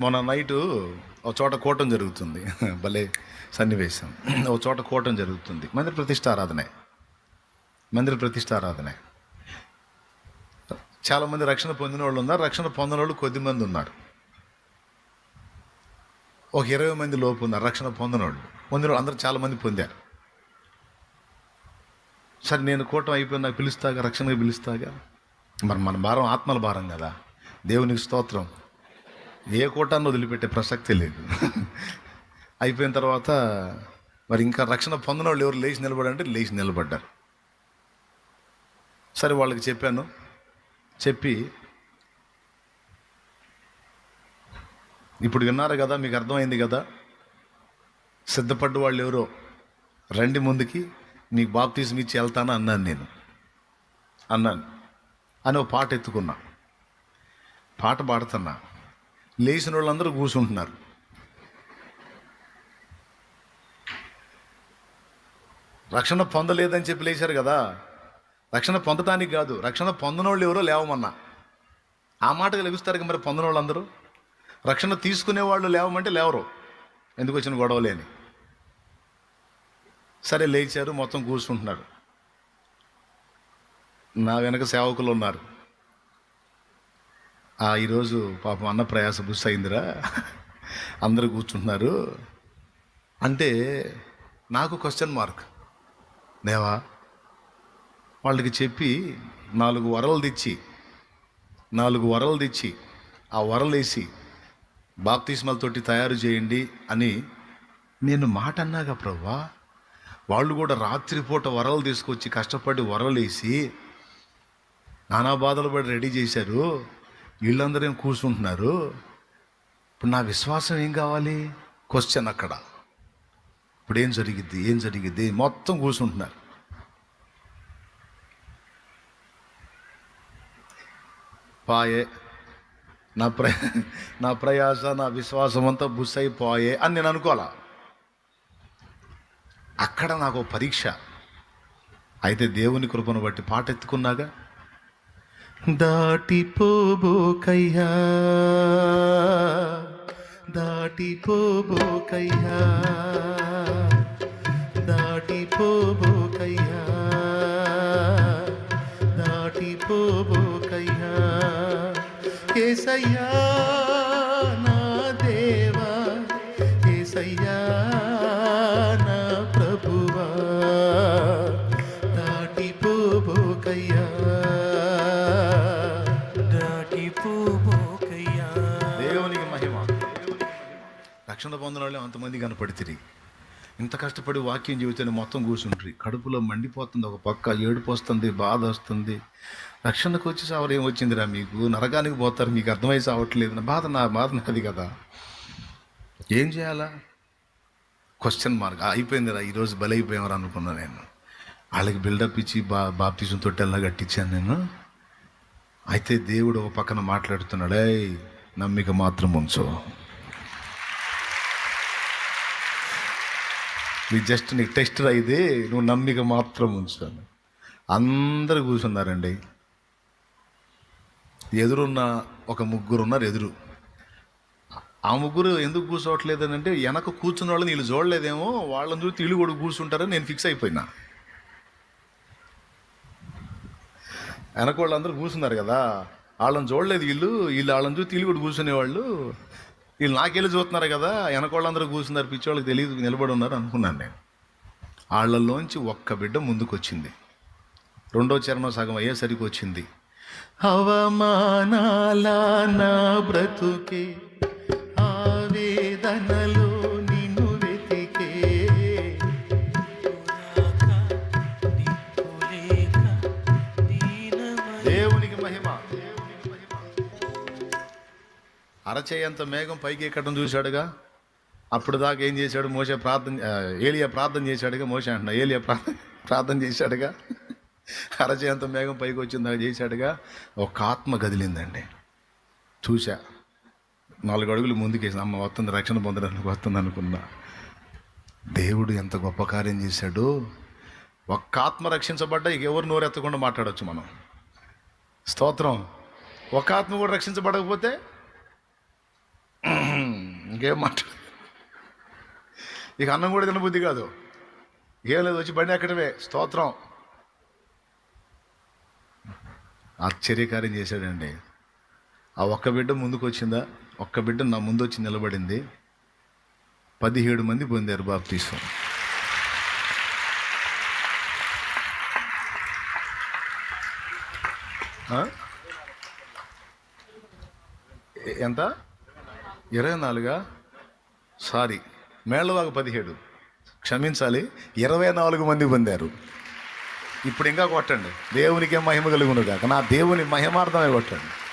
మొన్న నైటు ఒక చోట కూటం జరుగుతుంది. భలే సన్నివేశం. ఒక చోట కూటం జరుగుతుంది. మందిర ప్రతిష్ట ఆరాధనే మందిర ప్రతిష్ట ఆరాధనే చాలామంది రక్షణ పొందిన వాళ్ళు ఉన్నారు. రక్షణ పొందిన వాళ్ళు కొద్ది మంది ఉన్నారు. ఒక ఇరవై మంది లోపు ఉన్నారు. రక్షణ పొందిన వాళ్ళు. పొందిన వాళ్ళు అందరూ చాలామంది పొందారు. సరే నేను కూటం అయిపోయి నాకు పిలుస్తాగా రక్షణగా పిలుస్తాగా? మరి మన భారం ఆత్మల భారం కదా. దేవునికి స్తోత్రం. ఏ కూటాన్ని వదిలిపెట్టే ప్రసక్తే లేదు. అయిపోయిన తర్వాత మరి ఇంకా రక్షణ పొందిన వాళ్ళు ఎవరు లేచి నిలబడంటే లేచి నిలబడ్డారు. సరే వాళ్ళకి చెప్పాను. చెప్పి ఇప్పుడు విన్నారు కదా మీకు అర్థమైంది కదా? సిద్ధపడ్డ వాళ్ళు ఎవరో? రండి ముందుకి మీకు బాప్తీసం ఇచ్చి వెళ్తాను అన్నాను నేను. అన్నాను. అని ఒక పాట ఎత్తుకున్నా. పాట పాడుతున్నా. లేచిన వాళ్ళందరూ కూర్చుంటున్నారు. రక్షణ పొందలేదని చెప్పి లేచారు కదా. రక్షణ పొందటానికి కాదు రక్షణ పొందనోళ్ళు ఎవరో లేవమన్నా. ఆ మాటకు లభిస్తారు మరి పొందిన వాళ్ళందరూ రక్షణ తీసుకునే వాళ్ళు లేవమంటే లేవరు. ఎందుకు వచ్చిన గొడవలే సరే లేచారు మొత్తం కూర్చుంటున్నారు. నా వెనక సేవకులు ఉన్నారు. ఈరోజు పాపం అన్న ప్రయాస బుస్ అయిందిరా. అందరూ కూర్చుంటున్నారు. అంటే నాకు క్వశ్చన్ మార్క్ దేవా వాళ్ళకి చెప్పి నాలుగు వరలు తెచ్చి నాలుగు వరలు తెచ్చి ఆ వరలేసి వేసి బాప్తిస్మలతోటి తయారు చేయండి అని నేను మాట అన్నాగా ప్రవ్వా. వాళ్ళు కూడా రాత్రిపూట వరలు తీసుకొచ్చి కష్టపడి వరలేసి నానా బాధలు పడి రెడీ చేశారు. వీళ్ళందరూ ఏం కూర్చుంటున్నారు? ఇప్పుడు నా విశ్వాసం ఏం కావాలి? క్వశ్చన్ అక్కడ. ఇప్పుడు ఏం జరిగిద్ది? ఏం జరిగిద్ది? మొత్తం కూర్చుంటున్నారు. పాయే. నా ప్ర నా ప్రయాస నా విశ్వాసం అంతా బుస్ అయిపోయే అని నేను అనుకోవాలా? అక్కడ నాకు పరీక్ష. అయితే దేవుని కృపను బట్టి పాట ఎత్తుకున్నాగా దాటిపోబోకయ్యా దాటిపోబోకయ్యా దాటిపోబోకయ్యా దాటిపోబోకయ్యా ఏసయ్యా నా దేవా ఏసయ్యా పొందిన వాళ్ళు అంతమంది కనపడితే ఇంత కష్టపడి వాక్యం జీవితాన్ని మొత్తం కూర్చుంటారు. కడుపులో మండిపోతుంది ఒక పక్క ఏడుపు వస్తుంది బాధ వస్తుంది రక్షణకు వచ్చి సావరు ఏం వచ్చిందిరా మీకు? నరకానికి పోతారు మీకు అర్థమై సావట్లేదు. నా బాధ నా బాధ నాది కదా. ఏం చేయాలా? క్వశ్చన్ మార్క్ అయిపోయిందిరా ఈరోజు బలైపోయామరా అనుకున్నా నేను. వాళ్ళకి బిల్డప్ ఇచ్చి బా బాప్తిజం తొట్టెల్లా కట్టించాను నేను. అయితే దేవుడు ఒక పక్కన మాట్లాడుతున్నాడే నమ్మిక మాత్రం ఉంచు. నీ జస్ట్ నీకు టెస్ట్ అయితే నువ్వు నమ్మిక మాత్రం ఉంచుతాను అందరు కూర్చున్నారండి. ఎదురున్న ఒక ముగ్గురు ఉన్నారు ఎదురు. ఆ ముగ్గురు ఎందుకు కూర్చోవట్లేదు అని అంటే వెనక కూర్చున్న వాళ్ళని వీళ్ళు చూడలేదేమో వాళ్ళని చూసి వీళ్ళు కూడా కూర్చుంటారని నేను ఫిక్స్ అయిపోయినా. వెనక వాళ్ళందరూ కూర్చున్నారు కదా. వాళ్ళని చూడలేదు వీళ్ళు వీళ్ళు వాళ్ళని చూసి వీళ్ళు కూడా కూర్చునేవాళ్ళు. వీళ్ళు నాకెళ్ళి చూస్తున్నారు కదా వెనకోళ్ళందరూ కూర్చున్నారు పిచ్చి వాళ్ళకి తెలియదు నిలబడి ఉన్నారు అనుకున్నాను నేను. వాళ్ళలోంచి ఒక్క బిడ్డ ముందుకొచ్చింది. రెండో చరణం సగం అయ్యేసరికి వచ్చింది. అవమానాల నా బ్రతుకే అరచేయంత మేఘం పైకి ఎక్కడం చూశాడుగా. అప్పుడు దాకా ఏం చేశాడు? మోసే ప్రార్థన ఏలియా ప్రార్థన చేశాడుగా. మోసే అంటున్నా ఏలియా ప్రార్థన ప్రార్థన చేశాడుగా. అరచేయంత మేఘం పైకి వచ్చిందా చేశాడుగా. ఒక ఆత్మ కదిలిందండి. చూశా. నాలుగు అడుగులు ముందుకేసి అమ్మ వస్తుంది రక్షణ పొందడానికి వస్తుంది అనుకున్నా. దేవుడు ఎంత గొప్ప కార్యం చేశాడు. ఒక్క ఆత్మ రక్షించబడ్డా ఇక ఎవరు నోరెత్తకుండా మాట్లాడొచ్చు మనం. స్తోత్రం. ఒక ఆత్మ కూడా రక్షించబడకపోతే ఇంకేం మాట? ఇక అన్నం కూడా తినబుద్ధి కాదు. ఏం లేదు వచ్చి బండి ఎక్కడమే. స్తోత్రం. ఆశ్చర్యకార్యం చేశాడండి. ఆ ఒక్క బిడ్డ ముందుకు వచ్చిందా ఒక్క బిడ్డ నా ముందు వచ్చి నిలబడింది. పదిహేడు మంది పొందారు బాప్తీసం. తీసుకో ఎంత? ఇరవై నాలుగా? సారీ మేళ్ళవాగు పదిహేడు. క్షమించాలి. ఇరవై నాలుగు మంది పొందారు. ఇప్పుడు ఇంకా కొట్టండి. దేవునికే మహిమ కలుగును కాక నా దేవుని మహిమార్థమే కొట్టండి.